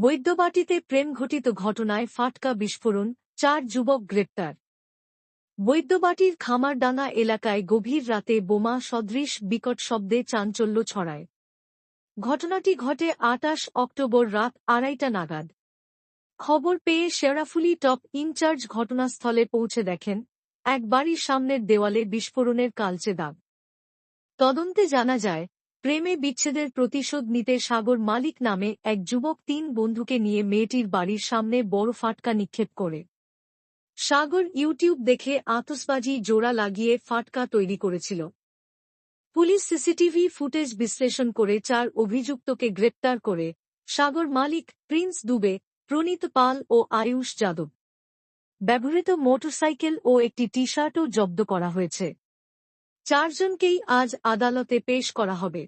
বৈদ্যবাটিতে প্রেমঘটিত ঘটনায় ফাটকা বিস্ফোরণ, চার যুবক গ্রেপ্তার। বৈদ্যবাটির খামারডাঙ্গা এলাকায় গভীর রাতে বোমা সদৃশ বিকট শব্দে চাঞ্চল্য ছড়ায়। ঘটনাটি ঘটে আটাশ অক্টোবর রাত আড়াইটা নাগাদ। খবর পেয়ে শেরাফুলি টপ ইনচার্জ ঘটনাস্থলে পৌঁছে দেখেন, এক বাড়ির সামনের দেওয়ালে বিস্ফোরণের কালচে দাগ। তদন্তে জানা যায় প্রেমে বিচ্ছেদের প্রতিশোধ নিতে সাগর মালিক নামে এক যুবক তিন বন্ধুকে নিয়ে মেয়েটির বাড়ির সামনে বড় ফাটকা নিক্ষেপ করে। সাগর ইউটিউব দেখে আতসবাজি জোড়া লাগিয়ে ফাটকা তৈরি করেছিল। পুলিশ সিসিটিভি ফুটেজ বিশ্লেষণ করে চার অভিযুক্তকে গ্রেপ্তার করে সাগর মালিক, প্রিন্স দুবে, প্রণীত পাল ও আয়ুষ যাদব। ব্যবহৃত মোটরসাইকেল ও একটি টি শার্টও জব্দ করা হয়েছে। চারজনকেই আজ আদালতে পেশ করা হবে।